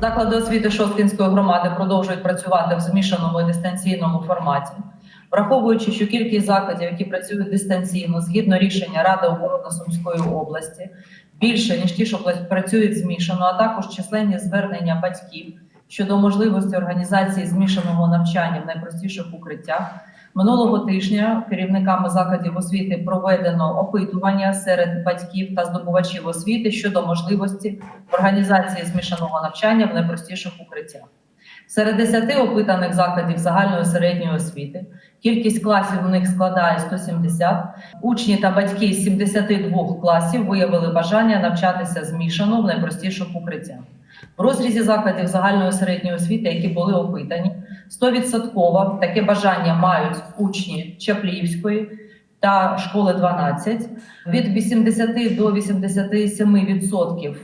Заклади освіти Шосткінської громади продовжують працювати в змішаному і дистанційному форматі. Враховуючи, що кількість закладів, які працюють дистанційно, згідно рішення Ради оборони Сумської області, більше ніж ті, що працюють змішано, а також численні звернення батьків щодо можливості організації змішаного навчання в найпростіших укриттях. Минулого тижня керівниками закладів освіти проведено опитування серед батьків та здобувачів освіти щодо можливості організації змішаного навчання в найпростіших укриттях. Серед 10 опитаних закладів загальної середньої освіти кількість класів у них складає 170. Учні та батьки з 72 класів виявили бажання навчатися змішано в найпростіших укриттях. В розрізі закладів загальної середньої освіти, які були опитані, 100% таке бажання мають учні Чапліївської та школи 12. Від 80 до 87%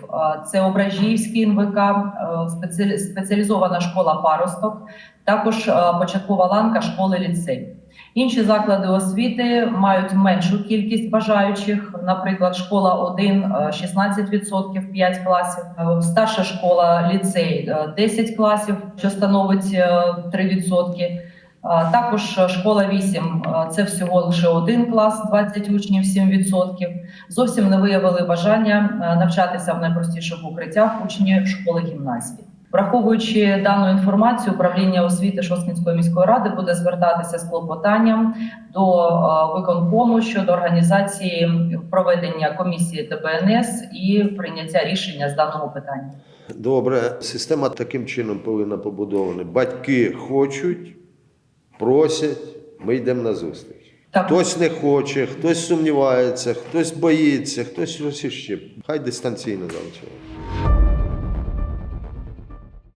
це Ображіївський НВК, спеціалізована школа паросток, також початкова ланка школи ліцей. Інші заклади освіти мають меншу кількість бажаючих. Наприклад, школа 1 – е, 16%, 5 класів, старша школа ліцей е, 10 класів, що становить е, 3%. Також школа 8 е, – це всього лише один клас, 20 учнів, 7%. Зовсім не виявили бажання навчатися в найпростіших укриттях учні школи гімназії. Враховуючи дану інформацію, управління освіти Шосткінської міської ради буде звертатися з клопотанням до виконкому щодо організації проведення комісії ТБНС і прийняття рішення з даного питання. Добре, система таким чином повинна побудована. Батьки хочуть, просять, ми йдемо на зустріч. Так. Хтось не хоче, хтось сумнівається, хтось боїться, хтось щось ще. Хай дистанційно навчає.